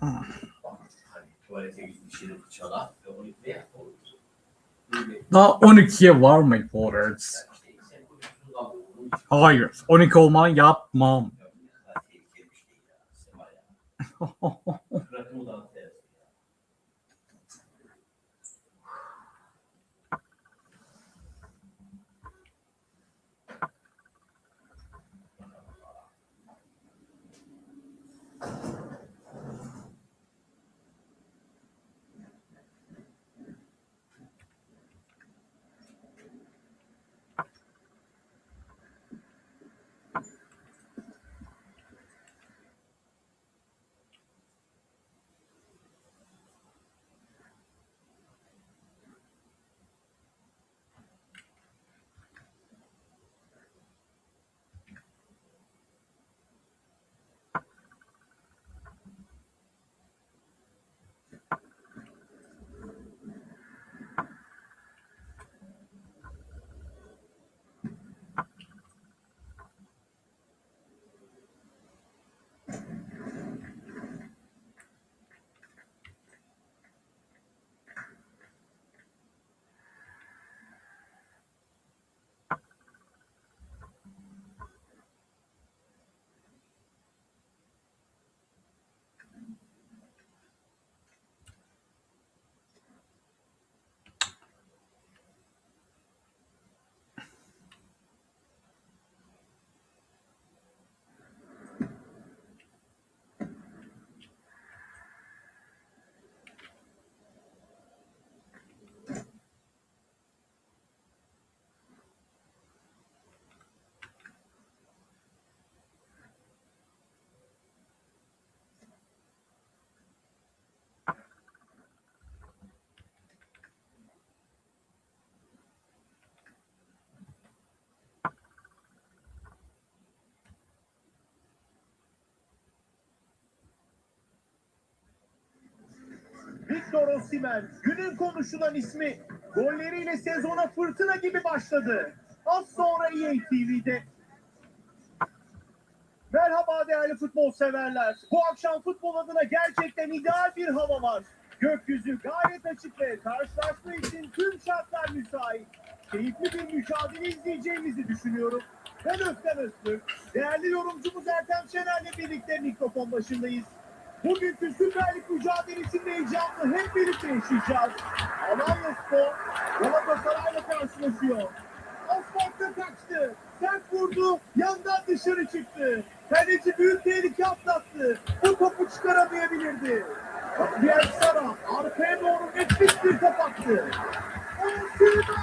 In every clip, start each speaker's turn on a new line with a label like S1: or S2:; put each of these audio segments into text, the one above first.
S1: Hani tuvalete çala ve onu? Böyle
S2: Daha 12'ye var mı Waters? Hayır. 12 olma yapmam.
S3: Victor Osimhen günün konuşulan ismi golleriyle sezona fırtına gibi başladı. Az sonra EA TV'de. Merhaba değerli futbol severler. Bu akşam futbol adına gerçekten ideal bir hava var. Gökyüzü gayet açık ve karşılaşma için tüm şartlar müsait. Keyifli bir mücadele izleyeceğimizi düşünüyorum. Ben Özkan Öztürk. Değerli yorumcumuz Ertem Şener'le birlikte mikrofon başındayız. Bugünkü Süper Lig mücadelesinde heyecanlı hep birlikte yaşayacağız. Alanya Spor Galatasaray'la karşılaşıyor. Asfaltta kaçtı. Sert vurdu. Yandan dışarı çıktı. Kaleci büyük tehlike atlattı. Bu topu çıkaramayabilirdi. Diğer Sara arkaya doğru nefis bir top attı. Osimhen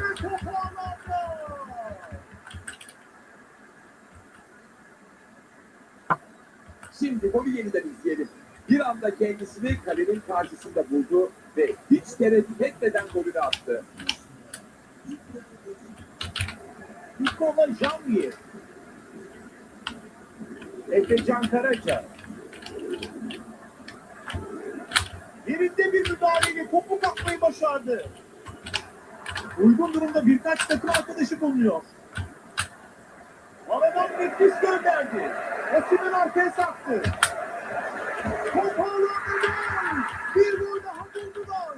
S3: ve top ağlarda.
S4: Şimdi golü yeniden izleyelim. Bir anda kendisini kalenin karşısında buldu ve hiç tereddüt etmeden golünü attı.
S3: Nikola Janvier. Efecan Karaca. Yerinde bir müdahaleyle topu kapmayı başardı. Uygun durumda birkaç takım arkadaşı bulunuyor. Aradan nefis gönderdi. Osimhen arkaya saktı. Top ağlardı. Bir gol daha buldular.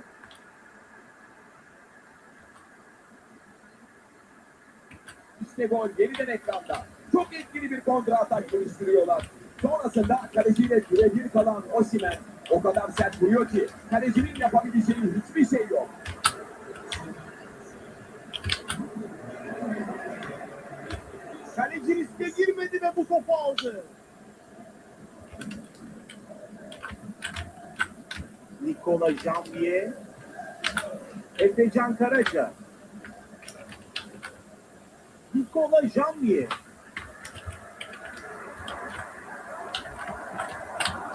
S4: İşte gol yeniden ekranda. Çok etkili bir kontra atak geliştiriyorlar. Sonrasında kaleciyle birebir kalan Osimhen o kadar sert vuruyor ki kalecinin yapabileceği hiçbir şey yok.
S3: Kaleci riske girmedi ve bu topu aldı. Nikola Janvier. Efecan Karaca. Nikola Janvier.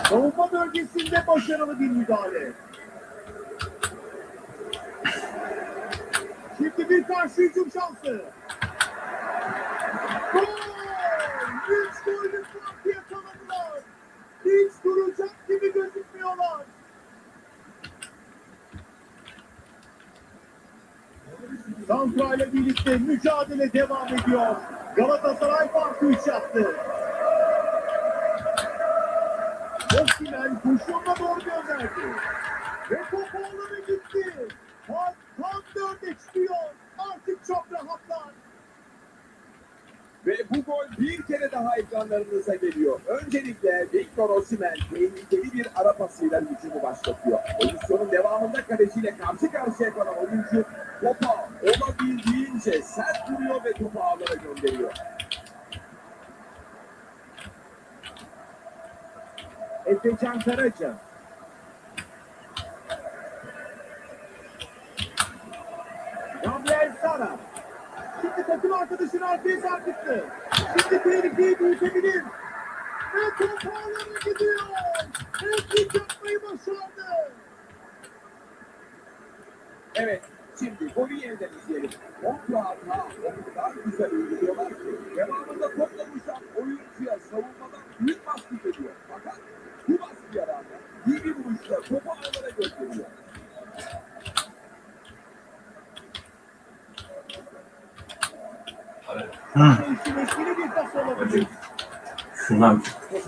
S3: Savunma bölgesinde başarılı bir müdahale. Şimdi bir karşı hücum şansı. Gol! Gollük farkı yakaladılar. Hiç duracak gibi gözükmüyorlar. Santra ile birlikte mücadele devam ediyor. Galatasaray farkı 3 yaptı. Osimhen koşuğuna doğru gönderdi. Ve top ağlara gitti. Fark tam dörde çıkıyor. Artık çok rahatlar.
S4: Ve bu gol bir kere daha ekranlarınıza geliyor. Öncelikle Victor Osimhen tehlikeli bir ara pasıyla hücumu başlatıyor. Pozisyonun devamında kaleciyle karşı karşıya kalan oyuncu topa olabildiğince sert vuruyor ve topu ağlara gönderiyor.
S3: Efecan Karaca. Gabriel Sara. Şimdi takım arkadaşını arkaya sarkıttı. Şimdi tehlikeyi büyütebilir. Ve top ağlara gidiyor. Hat-trick yapmayı başardı.
S4: Evet, şimdi golü yeniden izleyelim. Kontra hata o kadar güzel uyguluyorlar ki. Devamında topla buluşan oyuncuya savunmadan büyük baskı geliyor. Fakat bu baskıya rağmen iyi bir vuruşla topu ağlara gönderiyor.
S2: Hı.
S3: Etkili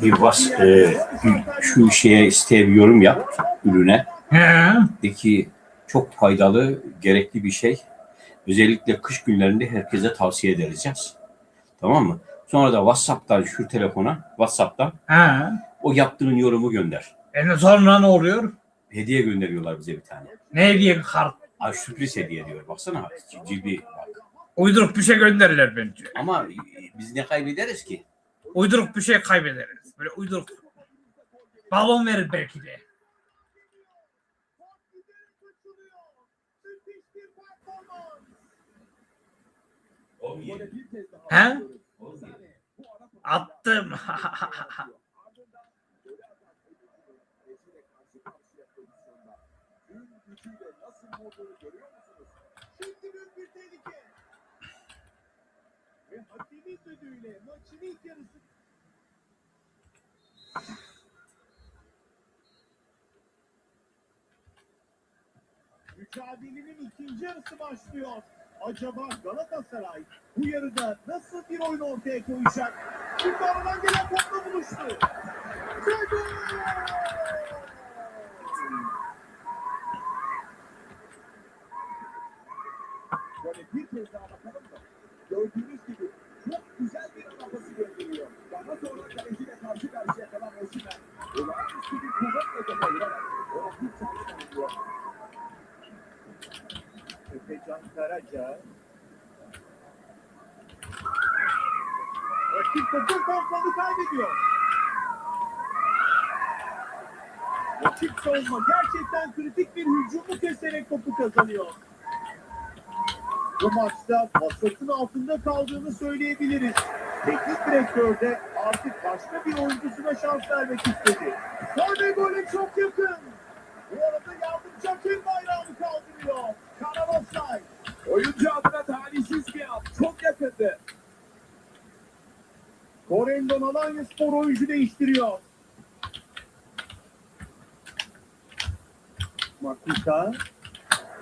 S3: bir
S5: bas, e, şu şeye site bir yorum yap ürüne.
S2: He.
S5: De ki çok faydalı, gerekli bir şey. Özellikle kış günlerinde herkese tavsiye ederiz. Tamam mı? Sonra da WhatsApp'tan şu telefona, WhatsApp'tan
S2: He.
S5: o yaptığın yorumu gönder.
S2: E sonra ne oluyor?
S5: Hediye gönderiyorlar bize bir tane.
S2: Ne diye kart?
S5: Ay sürpriz hediye diyor. Baksana cildi.
S2: Uyduruk bir şey gönderirler bence.
S5: Ama biz ne kaybederiz ki?
S2: Uyduruk bir şey kaybederiz. Böyle uyduruk. Balon verir belki de.
S3: Müthiş bir Ve hakemin düdüğüyle maçın ilk yarısı Mücadelenin ikinci yarısı başlıyor. Acaba Galatasaray bu yarıda nasıl bir oyun ortaya koyacak? Şimdi aradan gelen topla buluştu. Gol!
S4: Böyle bir kez daha bakalım mı? Gördüğünüz gibi çok güzel bir ana pası gönderiyor. Daha sonra kaleciyle karşı karşıya kalan Osimhen. Olağanüstü bir kuvvetle topa vurarak ona bir tane tanımlıyor.
S3: Efecan Karaca. Rakip topun kontrolü kaybediyor. Rakip savunma gerçekten kritik bir hücumu keserek topu kazanıyor. Bu maçta vasatın altında kaldığını söyleyebiliriz. Teknik direktör de artık başka bir oyuncusuna şans vermek istedi. Gol gole çok yakın. Bu arada yardımcı hakem bayrağını kaldırıyor. Karavasay.
S4: Oyuncu adına talihsiz bir an. Çok yakındı.
S3: Korendon Alanya Spor oyuncu değiştiriyor. Makuta.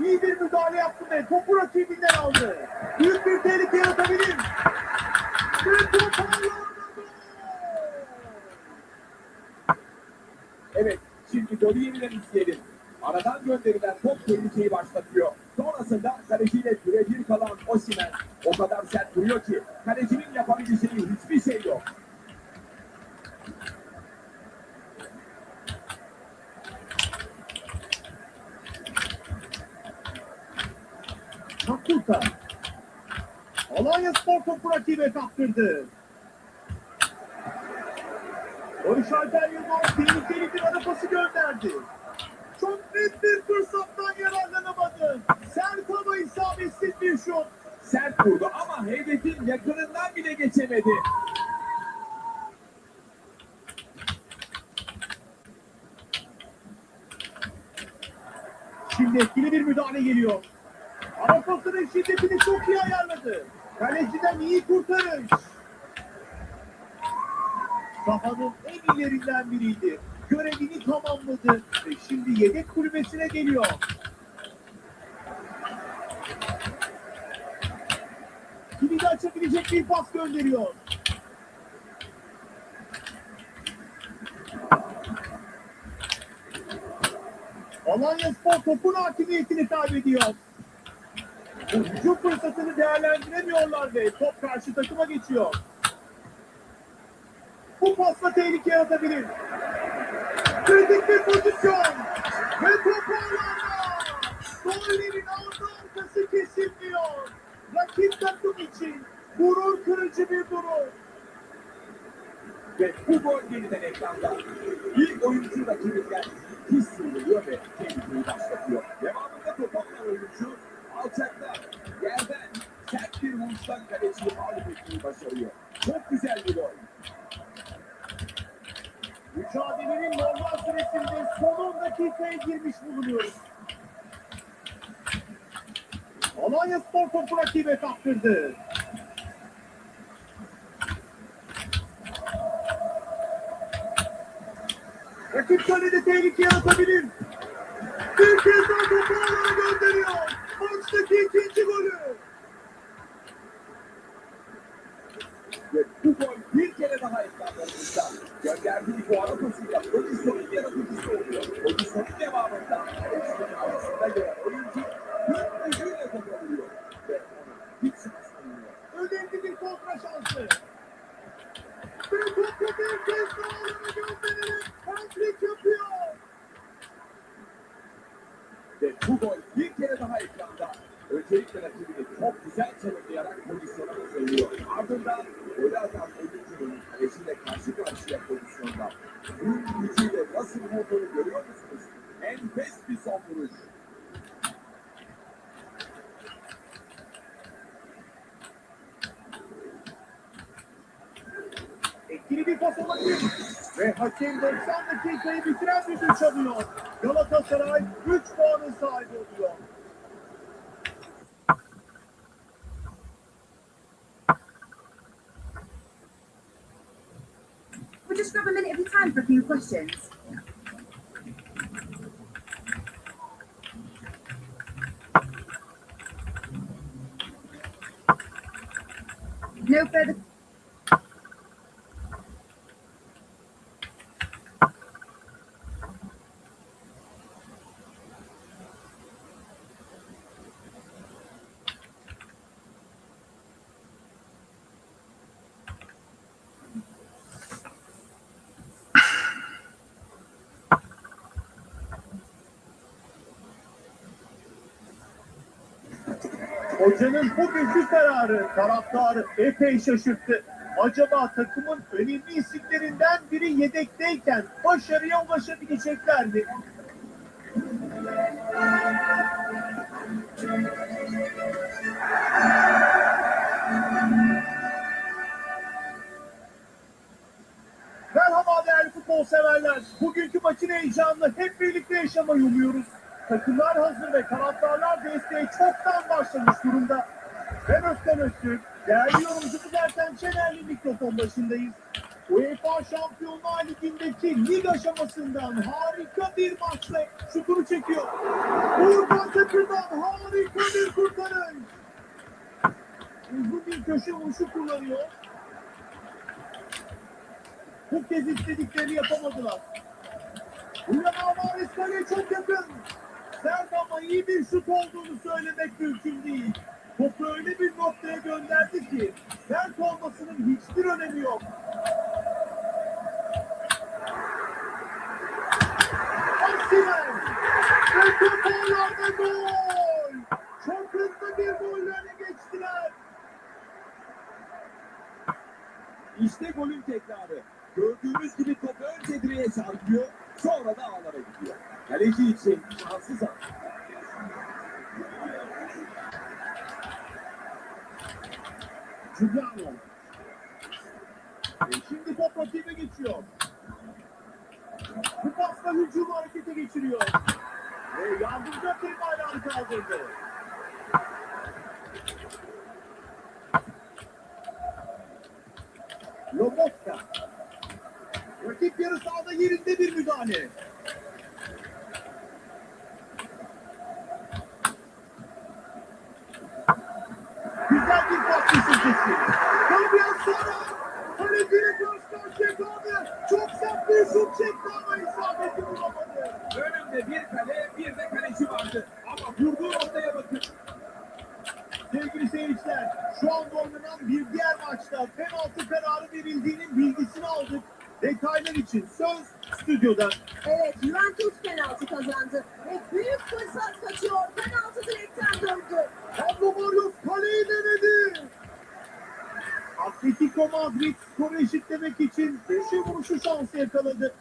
S3: İyi bir müdahale yaptı ve topu rakibinden aldı. Büyük bir tehlike yaratabilir.
S4: Evet, şimdi golü yeniden izleyelim. Aradan gönderilen top tehlikeyi başlatıyor. Sonrasında kaleciyle birebir kalan Osimhen o kadar sert vuruyor ki kalecinin yapabileceği hiçbir şey yok.
S3: Makuta. Alanya Spor topu rakibe kaptırdı. Barış Alper Yılmaz tehlikeli bir ara pası gönderdi. Çok net bir fırsattan yararlanamadı. Sert ama isabetsiz bir şut.
S4: Sert vurdu ama hedefin yakınından bile geçemedi.
S3: Şimdi etkili bir müdahale geliyor. Ara pasının şiddetini çok iyi ayarladı. Kaleciden iyi kurtarış. Sahanın en ilerinden biriydi. Görevini tamamladı ve şimdi yedek kulübesine geliyor. Kilidi açabilecek bir pas gönderiyor. Alanya Spor topun hakimiyetini kaybediyor. Bu fırsatını değerlendiremiyorlar ve top karşı takıma geçiyor. Bu pasla tehlike yaratabilir. Kritik bir pozisyon. Ve top ağlarda. Gollerin ardı arkası kesilmiyor. Rakip takım için gurur kırıcı bir durum.
S4: Ve bu gol yeniden ekranda. İlk oyuncu rakibinden his sıyrılıyor ve tehlikeyi başlatıyor. Devamında top alan oyuncu alçakta yerden sert bir vuruştan kaleciyi mağlup etmeyi başarıyor. Çok güzel bir gol.
S3: Mücadelenin normal süresinde son 10 dakikaya girmiş bulunuyoruz. Alanya Spor topu rakibe kaptırdı. Rakip kalede tehlike yaratabilir. Bir kez daha topu alana gönderiyor. Maçtaki ikinci golü.
S4: Ve bu gol bir kere daha ekranlarımızda. Gönderdiği bu ara pasıyla pozisyonun yaratıcısı oluyor. Pozisyonun devamında oyuncuların arasında gören oyuncu bir gücüyle topu alıyor. Ve hiç sıkıştırmıyor.
S3: Önemli bir kontra şansı. Ve topu bir kez daha alana göndererek hat-trick yapıyor.
S4: Ve bu gol bir kere daha ekranda. Öncelikle rakibini çok güzel çalımlayarak pozisyona hazırlıyor. Ardından golü atan oyuncunun kalesiyle karşı karşıya pozisyonda. Bu gücüyle nasıl vurduğunu görüyor musunuz? Enfes bir son vuruş.
S3: Pas olabilir. Ve hakem 90 dakikayı bitiren. Galatasaray 3 puanın sahibi oluyor.
S6: We'll just grab a minute of your time for a few questions. No further
S3: Hocanın bugünkü kararı taraftarı epey şaşırttı. Acaba takımın önemli isimlerinden biri yedekteyken başarıya ulaşabilecekler mi? Merhaba değerli futbol severler. Bugünkü maçın heyecanını hep birlikte yaşamayı umuyoruz. Takımlar hazır ve taraftarlar desteğe çoktan başlamış durumda. Ben Özkan Öztürk, değerli yorumcumuz Ertem Şener'li mikrofon başındayız. UEFA Şampiyonlar Ligi'ndeki lig aşamasından harika bir maçla şutunu çekiyor. Buradan takımdan harika bir kurtarış. Uzun bir köşe vuruşu kullanıyor. Bu kez istediklerini yapamadılar. Ulan Alvarez kaleye çok yakın. Sert ama iyi bir şut olduğunu söylemek mümkün değil. Topu öyle bir noktaya gönderdi ki sert olmasının hiçbir önemi yok. Osimhen! Ve top ağlarda gol! Çok hızlı bir gollerle geçtiler.
S4: İşte golün tekrarı. Gördüğünüz gibi top önce direğe çarpıyor, sonra da ağlara gidiyor. Kaleci için şanssız an.
S3: Giuliano. Ve şimdi top rakibe geçiyor. Bu pasla hücumu harekete geçiriyor. Ve yardımcı hakem bayrağını kaldırdı. Lobotka. Yarı sahada yerinde bir müdahale. Güzel bir pas düşüncesi. Fabian Sara kaleciyle karşı kaldı. Çok sert bir şut çekti ama isabeti bulamadı.
S4: Önümde bir kale, bir Vurduğu noktaya bakın.
S3: Sevgili seyirciler, şu anda oynanan bir diğer maçta penaltı kararı verildiğinin bilgisini aldık. Detaylar için söz stüdyoda.
S7: Evet, Juventus penaltı kazandı ve büyük fırsat kaçıyor. Penaltı direkten döndü.
S3: Pablo Barrios kaleyi denedi. Atletico Madrid skoru eşitlemek için köşe vuruşu şansı yakaladı.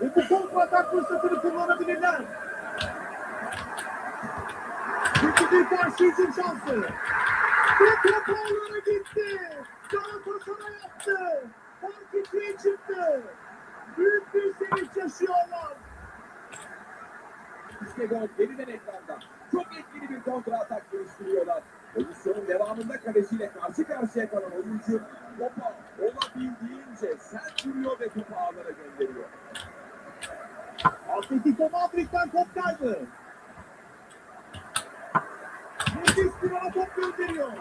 S3: Ve bu kontra atak fırsatını kullanabilirler. Bir karşı hücum şansı. Ve top ağlara gitti. Galatasaray yaptı. Fark ikiye çıktı. Büyük bir sevinç yaşıyorlar.
S4: İşte gol yeniden ekranda. Çok etkili bir kontra atak geliştiriyorlar. Pozisyonun devamında kaleciyle karşı karşıya kalan oyuncu topa olabildiğince sert vuruyor ve topu ağlara gönderiyor.
S3: Atletico Madrid'den top kaybı. Ara top gönderiyor.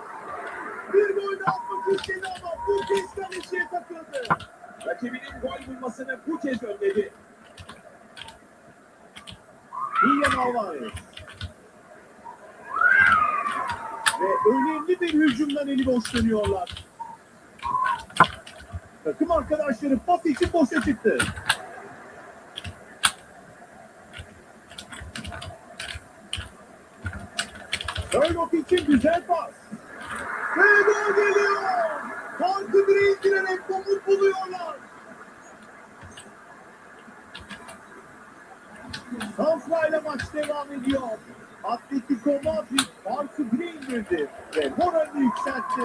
S3: Bir gol de atmak istedi ama bu kez takıldı.
S4: Rakibinin gol bulmasını bu kez önledi.
S3: William Alvarez. Ve önemli bir hücumdan eli boş dönüyorlar. Takım arkadaşları pas için boşa çıktı. İçin güzel pas. Ve gol geliyor. Farkı bire indirerek komut buluyorlar. Santra ile maç devam ediyor. Atletico Madrid farkı bire indirdi ve moralini yükseltti.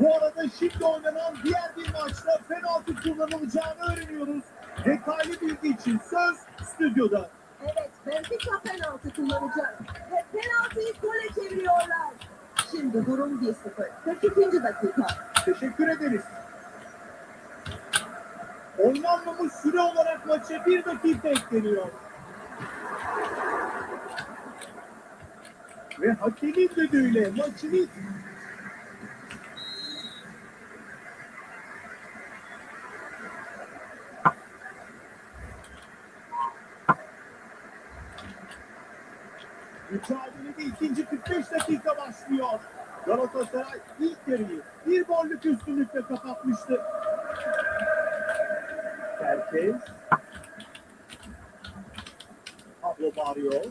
S3: Bu arada şimdi oynanan diğer bir maçta penaltı kullanılacağını öğreniyoruz. Detaylı bilgi için söz stüdyoda.
S7: Evet, Benfica penaltı kullanacak ve penaltıyı gole çeviriyorlar. Şimdi durum 1-0. 42. dakika.
S3: Teşekkür ederiz. Oynanmamış süre olarak maça bir dakika ekleniyor. Ve hakemin düdüğüyle maçın ilk Mücadelede ikinci 45 dakika başlıyor. Galatasaray ilk yarıyı bir gollük üstünlükle kapatmıştı. Herkes Pablo Barrio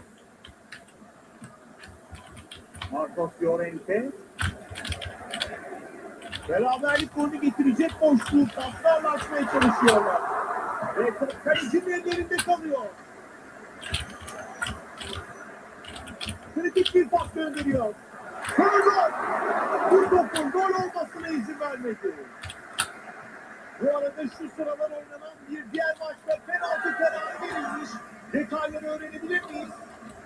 S3: Marcos Llorente Beraberlik golü getirecek boşluğu paslarla açmaya çalışıyorlar. Ve kalecinin ellerinde kalıyor. Kritik bir pas gönderiyor. Gol! Bu topun gol olmasına izin vermedi. Bu arada şu sıralar oynanan bir diğer maçta penaltı kararı verilmiş. Detayları öğrenebilir miyiz?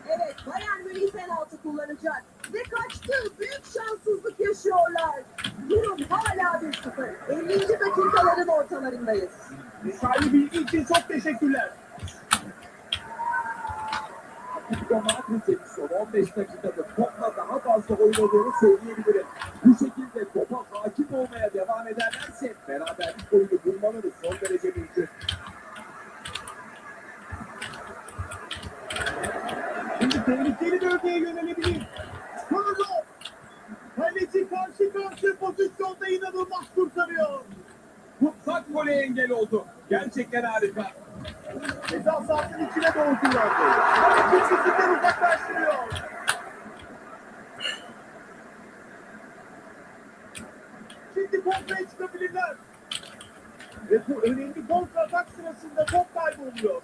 S7: Evet, Bayern Münih penaltı kullanacak ve kaçtı. Büyük şanssızlık yaşıyorlar. Durum hala 1-0. 50. dakikaların ortalarındayız.
S3: Detaylı bilgi için çok teşekkürler.
S4: Atletico Madrid'in son 15 dakikada topla daha fazla oynadığını söyleyebilirim. Bu şekilde topa hakim olmaya devam ederlerse beraberlik oyunu bulmaları son derece mümkün.
S3: Şimdi tehlikeli bölgeye yönelebilir. Pardon. Kaleci karşı karşı pozisyonda inanılmaz kurtarıyor.
S4: Mutlak gole engel oldu. Gerçekten harika.
S3: Ceza sahasının içine doğru kullandı. Kaleci çizgiden uzaklaştırıyor. Şimdi kontraya çıkabilirler. Ve bu önemli kontra atak sırasında top kaybı oluyor.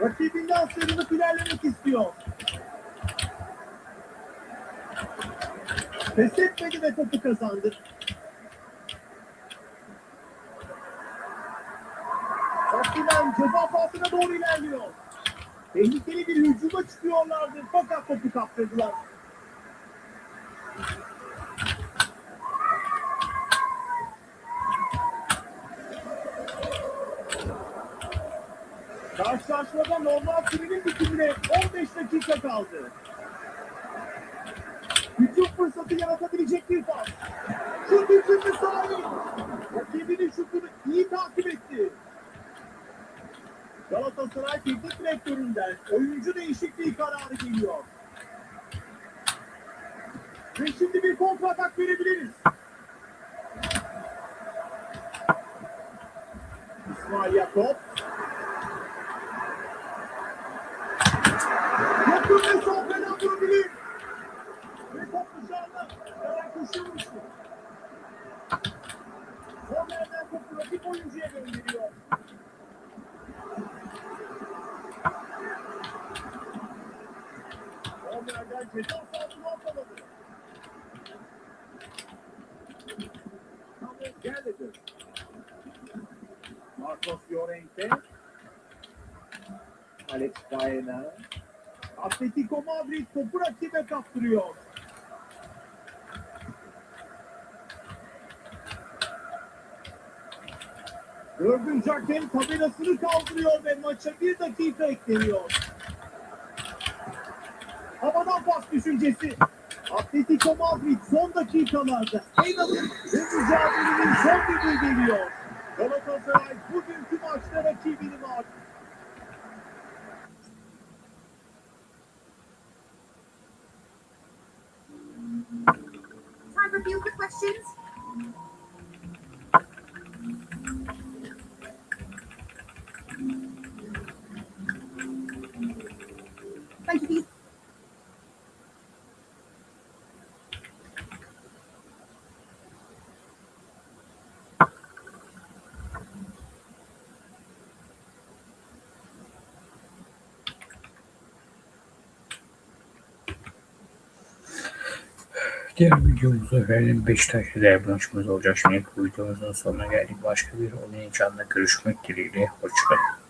S3: Rakibinden sıyrılıp ilerlemek istiyor. Pes etmedi ve topu kazandı. Osimhen ceza sahasına doğru ilerliyor. Tehlikeli bir hücuma çıkıyorlardı fakat topu kaptırdılar. Karşı Karşılaşmada normal sürenin bitimine 15 dakika kaldı. Hücum fırsatı yaratabilecek bir pas. Şut için sahip. Rakibinin şutunu iyi takip etti. Galatasaray teknik direktöründen oyuncu değişikliği kararı geliyor. Ve şimdi bir kontra atak verebiliriz. İsmail Yakup. Yakın mesafeden vurabilir. Koşuyormuştu. Kornerden topu rakip oyuncuya gönderiyor. Kornerden ceza sahasına. Samuel Gallagher. Marcos Llorente. Alex Baena. Atletico Madrid topu rakibe kaptırıyor. Dördüncü hakem tabelasını kaldırıyor ve maça bir dakika ekleniyor. Havadan pas düşüncesi. Atletico Madrid son dakikalarda en alın ve mücadelenin son düdüğü geliyor. Galatasaray bugünkü maçta rakibini mağlup.
S6: Time for quick questions.
S2: Diğer videomuzda efendim Beşiktaş'ta derbi maçımız olacak. Şimdi bu videomuzun sonuna geldik. Başka bir oyun canlı görüşmek dileğiyle. Hoşçakalın.